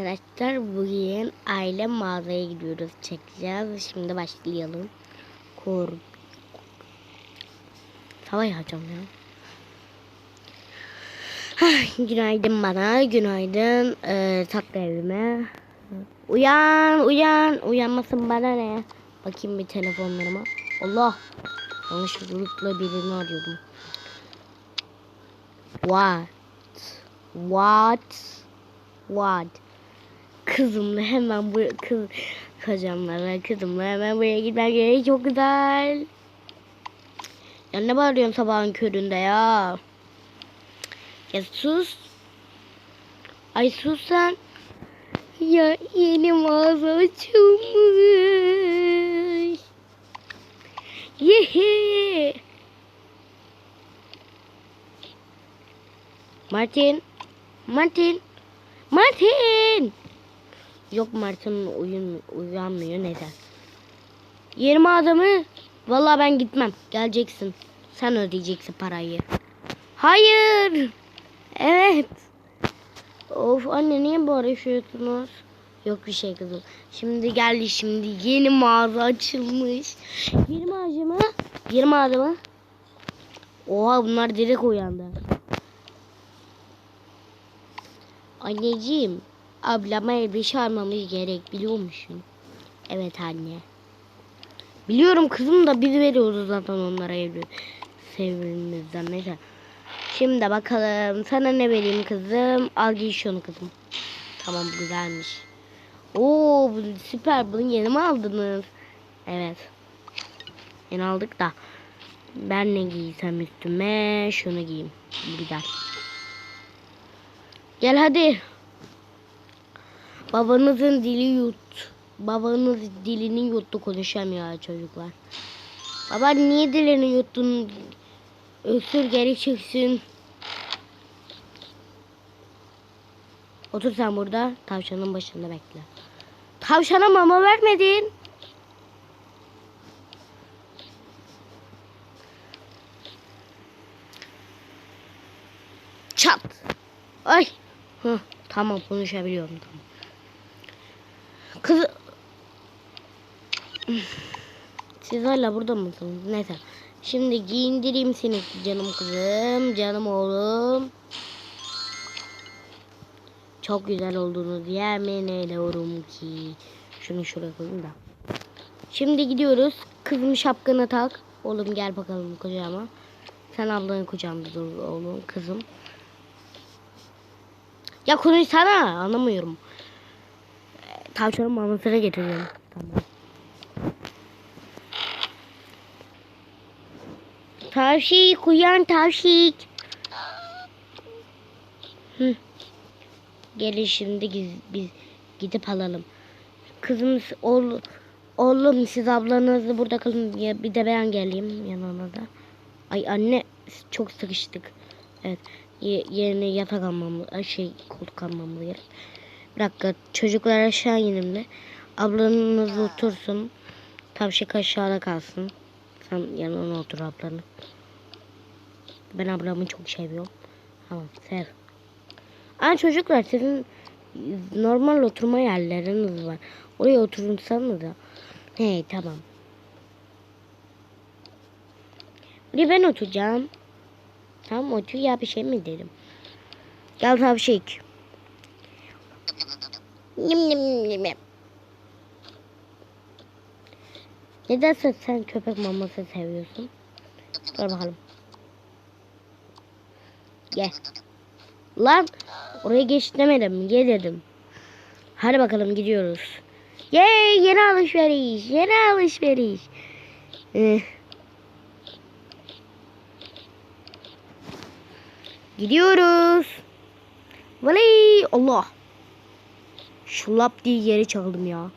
Arkadaşlar bugün aile mağazaya gidiyoruz. Çekeceğiz. Şimdi başlayalım. Kor. Sabah yapacağım ya. Ay, günaydın bana. Günaydın. Ee, tatlı evime. Uyan, uyan. Uyanmasın bana ne? Bakayım bir telefonlarıma. Allah. Yanlışlıkla birini arıyordum. What? What? What? Kızımla hemen bu kız kocamlara kızımla hemen buraya gitmem gerek çok güzel. Ya ne bağırıyorsun sabahın köründe ya? Ya sus. Ay sus sen. Ya yeni mağaza açılmış. Yehe. Martin. Martin. Martin. Yok Martin uyun uyanmıyor neden? Yerime adamı. Vallahi ben gitmem. Geleceksin. Sen ödeyeceksin parayı. Hayır. Evet. Of anne niye barışıyorsunuz? Yok bir şey kızım. Şimdi geldi şimdi yeni mağaza açılmış. Yeni mağaza mı? Yeni mağaza mı? Oha bunlar direkt uyandı. Anneciğim, ablama elbise almamız gerek biliyor musun? Evet anne. Biliyorum kızım da biz veriyoruz zaten onlara evli sevgilimizden neyse. Şimdi bakalım sana ne vereyim kızım? Al giy şunu kızım. Tamam güzelmiş. Oo bu süper bunu yeni mi aldınız? Evet. Yeni aldık da. Ben ne giysem üstüme şunu giyeyim. Güzel. Gel hadi. Babanızın dili yut. Babanız dilini yuttu konuşamıyor çocuklar. Baba niye dilini yuttun? Öksür geri çıksın. Otur sen burada. Tavşanın başında bekle. Tavşana mama vermedin. Çat. Ay. Hı, tamam konuşabiliyorum tamam. Kız Siz hala burada mısınız? Neyse. Şimdi giyindireyim seni canım kızım, canım oğlum. Çok güzel olduğunu yemin ediyorum ki. Şunu şuraya koyayım da. Şimdi gidiyoruz. Kızım şapkanı tak. Oğlum gel bakalım kucağıma. Sen ablanın kucağında dur oğlum kızım. Ya konuşsana anlamıyorum. Tavşanın mamasına getiriyorum. Tamam. Tavşik uyan tavşik. Hı. Gelin şimdi biz, biz gidip alalım. Kızım oğlum, oğlum siz ablanızla burada kalın ya bir de ben geleyim yanına da. Ay anne çok sıkıştık. Evet ye, yerine yatak almamız şey koltuk almamız gerek. Bir dakika çocuklar aşağı inemde. Ablanız otursun. Tavşik aşağıda kalsın. Sen yanına otur ablanın. Ben ablamı çok seviyorum. Tamam sev. Aa çocuklar sizin normal oturma yerleriniz var. Oraya oturursanız da. He tamam. Bir ben oturacağım. Tamam otur ya bir şey mi dedim. Gel tavşik. Yim yim yim. yim. Nedense sen köpek maması seviyorsun. Dur bakalım. Gel. Lan oraya geç demedim. Gel dedim. Hadi bakalım gidiyoruz. Yey yeni alışveriş. Yeni alışveriş. Ee, gidiyoruz. Vay Allah. Şulap diye yeri çaldım ya.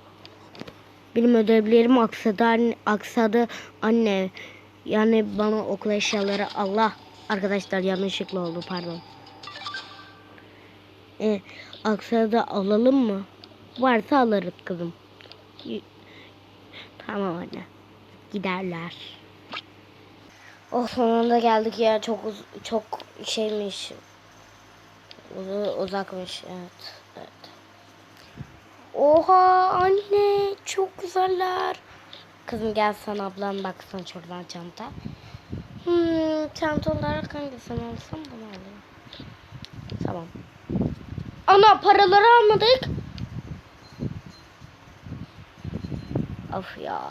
Benim ödevlerim aksadı aksadı anne. Yani bana okul eşyaları Allah. Arkadaşlar yanlışlıkla oldu pardon. E, aksadı alalım mı? Varsa alırız kızım. Tamam anne. Giderler. Oh sonunda geldik ya çok çok şeymiş. Uz- uzakmış. Evet. Oha anne çok güzeller. Kızım gel sana ablan baksana şuradan çanta. Hmm, çanta olarak hangisini alsam bunu alayım. Tamam. Ana paraları almadık. Of ya.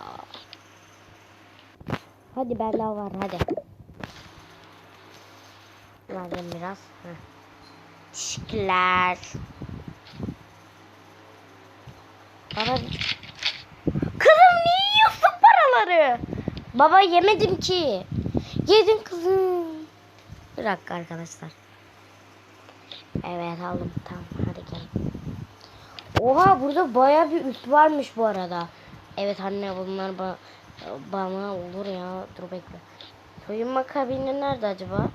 Hadi bela var hadi. Verdim biraz. Teşekkürler. Baba... Kızım niye yiyorsun paraları? Baba yemedim ki. Yedim kızım. Bir dakika arkadaşlar. Evet aldım. Tamam hadi gel. Oha burada baya bir üst varmış bu arada. Evet anne bunlar ba bana olur ya. Dur bekle. Soyunma kabini nerede acaba?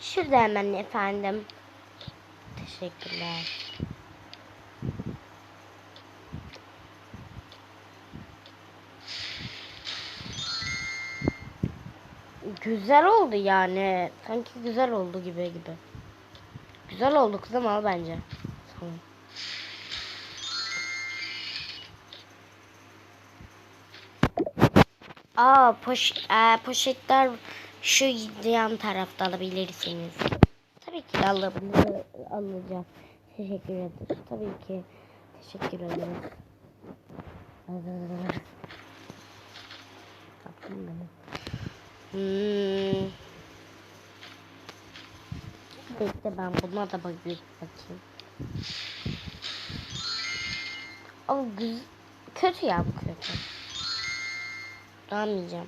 Şurada hemen efendim. Teşekkürler. Güzel oldu yani. Sanki güzel oldu gibi gibi. Güzel oldu kızım al bence. Tamam. Aa poş, e, poşetler şu yan tarafta alabilirsiniz. Tabii ki de alacağım. Teşekkür ederim. Tabii ki. Teşekkür ederim. Tatlım benim. Hmm. Bekle ben buna da bakayım. bakayım. Güz kötü ya bu kötü. Almayacağım.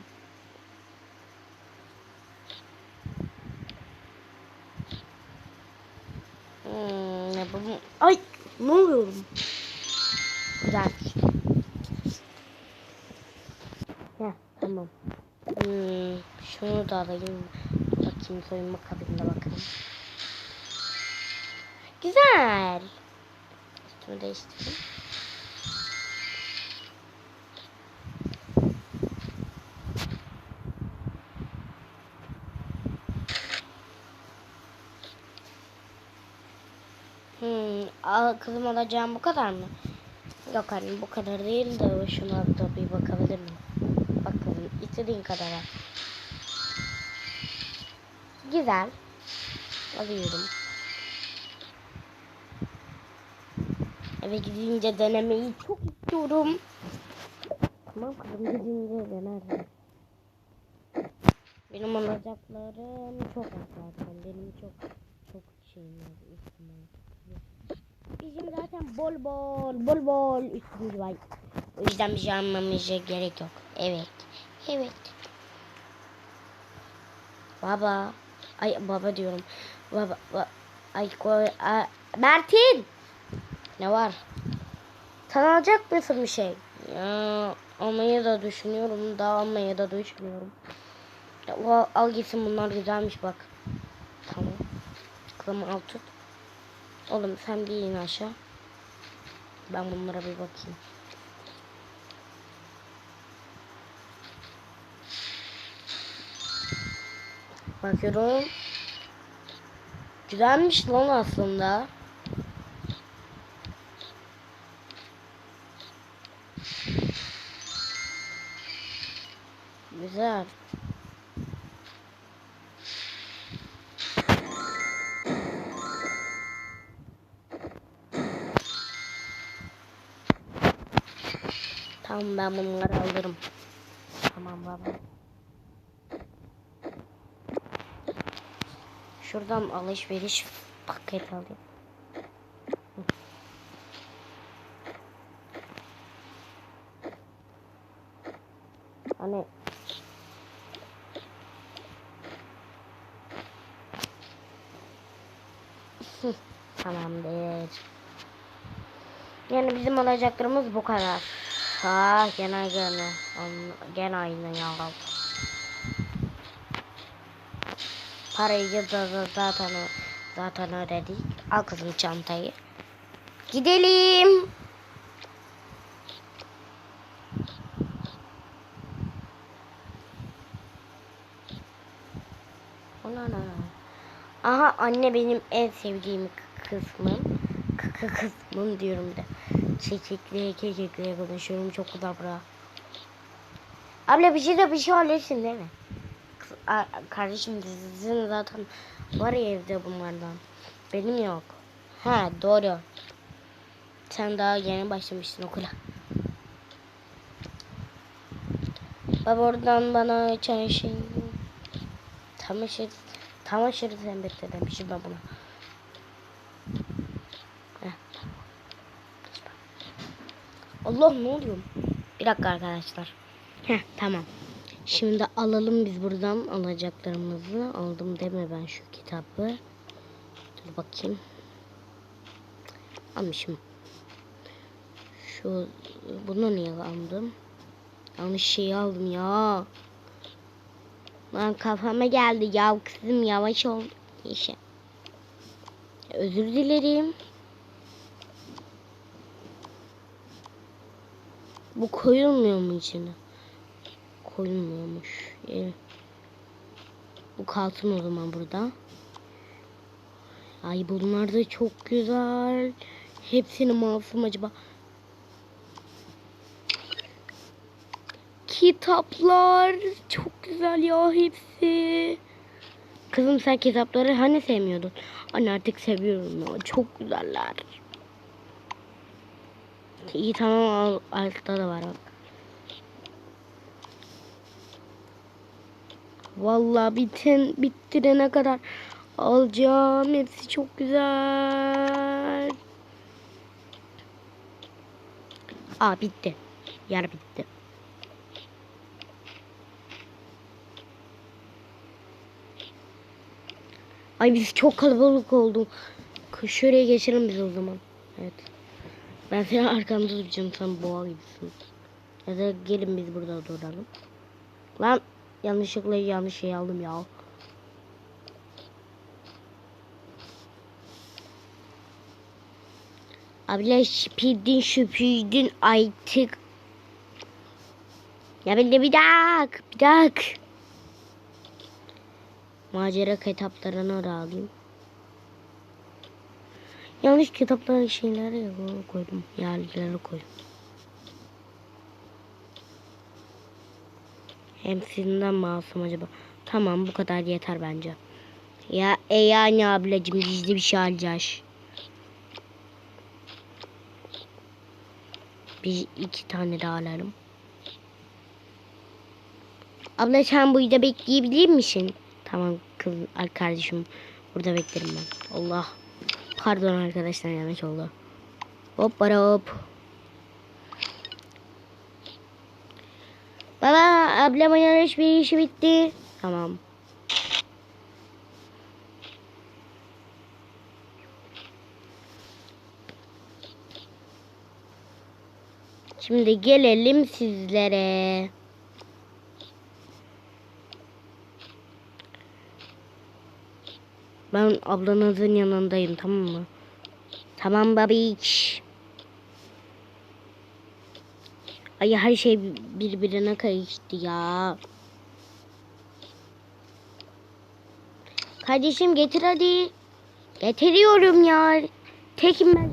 Hmm, ne bu? Ay ne oluyorum? Güzelmiş. Heh, tamam. Hmm, şunu da alayım. Bakayım soyunma kabinine bakalım. Güzel. Üstümü değiştireyim. Hmm, kızım alacağım bu kadar mı? Yok anne bu kadar değil de şuna da bir bakabilir miyim? Bak kızım istediğin kadar al. Güzel. Alıyorum. Eve gidince denemeyi çok istiyorum. Tamam kızım gidince denerim. Benim alacaklarım çok az zaten. Benim çok çok şeyim var. üstüm var. Bizim zaten bol bol bol bol üstümüz var. O yüzden bir şey almamıza gerek yok. Evet. Evet. Baba. Ay baba diyorum. Baba. ba- Ay koy. Mertin. Ne var? Sen alacak mısın bir şey? Ya almayı da düşünüyorum. Daha almayı da düşünüyorum. Ya, o, al gitsin bunlar güzelmiş bak. Tamam. Kılımı al tut. Oğlum sen bir in aşağı. Ben bunlara bir bakayım. Bakıyorum. Güzelmiş lan aslında. Güzel. Tamam ben bunları alırım. Tamam baba. Şuradan alışveriş paket alayım. Hani Tamamdır. Yani bizim alacaklarımız bu kadar. Ha gene gene. Gene aynı ya. Parayı zaten zaten ödedik. Al kızım çantayı. Gidelim. Ne? Aha anne benim en sevdiğim kısmım. Kı kız bunu diyorum da. Çekikliğe kekikliğe konuşuyorum çok kudabra. Abla bir şey de bir şey halletsin değil mi? A- kardeşim sizin zaten var ya evde bunlardan. Benim yok. Ha doğru. Sen daha yeni başlamışsın okula. Baba oradan bana çamaşır çamaşır çamaşır sembette demişim ben buna. Heh. Allah ne oluyor? Bir dakika arkadaşlar. Heh tamam. Şimdi alalım biz buradan alacaklarımızı. Aldım deme ben şu kitabı. Dur bakayım. Almışım. Şu bunu niye aldım? Yanlış şeyi aldım ya. Lan kafama geldi ya kızım yavaş ol. İşe. Özür dilerim. Bu koyulmuyor mu içine? Koyulmuyormuş. Ee, bu kalsın o zaman burada. Ay bunlar da çok güzel. Hepsini mi alsam acaba? Kitaplar çok güzel ya hepsi. Kızım sen kitapları hani sevmiyordun? Anne artık seviyorum ya. Çok güzeller. İyi tamam al, altta da var Vallahi bitin bitirene kadar alacağım. Hepsi çok güzel. Aa bitti. Yer bitti. Ay biz çok kalabalık olduk. Şuraya geçelim biz o zaman. Evet. Ben senin arkanda duracağım sen boğa gibisin. Ya da gelin biz burada duralım. Lan yanlışlıkla yanlış şey aldım ya. Abla şüpidin şüpidin artık. Ya ben de bir dak bir dak. Macera kitaplarını alayım. Yanlış kitapların şeyleri koydum. Yerleri koydum. Hepsinden masum acaba? Tamam bu kadar yeter bence. Ya e yani ablacım gizli bir şey alacağız. Bir iki tane daha alalım. Abla sen burada bekleyebilir misin? Tamam kız kardeşim burada beklerim ben. Allah. Pardon arkadaşlar yanlış oldu. Hop para hop. Baba ablamın alışverişi bitti. Tamam. Şimdi gelelim sizlere. Ben ablanızın yanındayım tamam mı? Tamam babiç. Ay her şey birbirine karıştı ya. Kardeşim getir hadi. Getiriyorum ya. Tekim ben.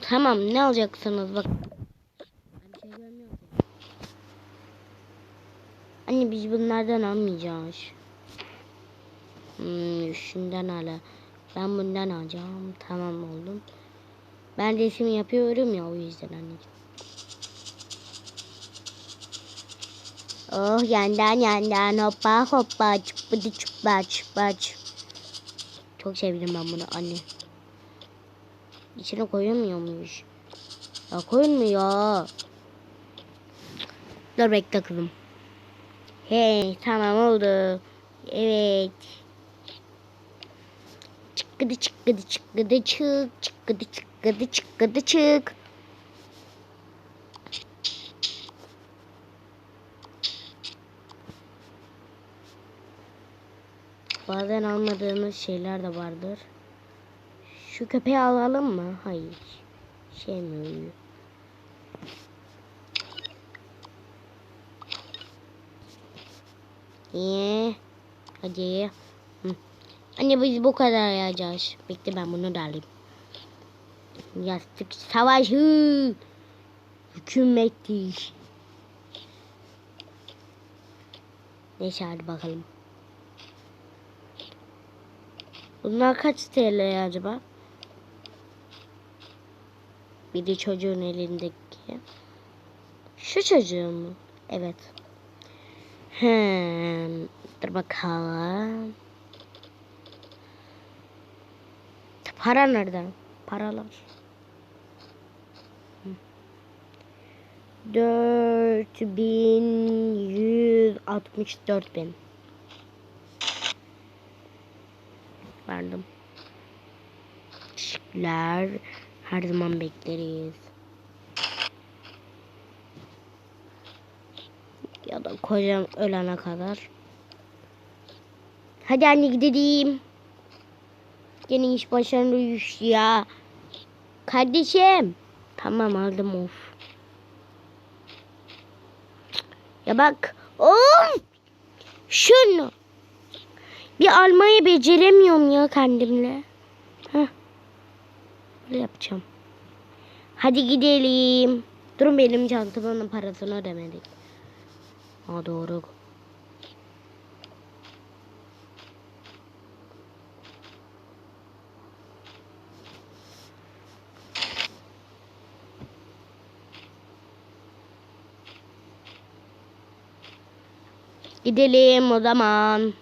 Tamam ne alacaksınız bak. Anne biz bunlardan almayacağız. Hmm, şundan ala. Ben bundan alacağım. Tamam oldum. Ben resim yapıyorum ya o yüzden anneciğim. Oh yandan yandan hoppa hoppa çıpıdı çıpla çıpla çıp. Çok sevdim ben bunu anne. İçine koyamıyor muyuz? Ya koyulmuyor. Dur bekle kızım. Hey tamam oldu. Evet. Çıkkıdı çıkkıdı çıkkıdı çık çıkkıdı çıkkıdı çıkkıdı çık. Bazen almadığımız şeyler de vardır. Şu köpeği alalım mı? Hayır. Şey mi uyuyor? İyi. Hadi. Hı. Anne biz bu kadar yiyeceğiz. Bekle ben bunu da alayım. Yastık savaşı. Hükümeti. Neyse hadi bakalım. Bunlar kaç TL acaba? Biri çocuğun elindeki. Şu çocuğun mu? Evet. Hmm. Dur bakalım. Para nereden? Paralar. Hı. Dört bin Verdim. Teşekkürler. Her zaman bekleriz. Ya da kocam ölene kadar. Hadi anne gidelim. Yeni iş başarılıyor ya. Kardeşim. Tamam aldım of. Ya bak. Of. Şunu. Bir almayı beceremiyorum ya kendimle. Heh. Böyle yapacağım. Hadi gidelim. Durun benim çantamın parasını ödemedik. Ha doğru. Gidelim o zaman.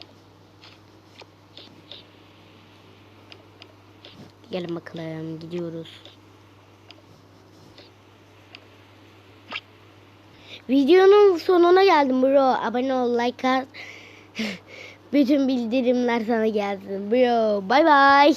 Gelin bakalım gidiyoruz. Videonun sonuna geldim bro. Abone ol, like at. Bütün bildirimler sana gelsin bro. Bay bay.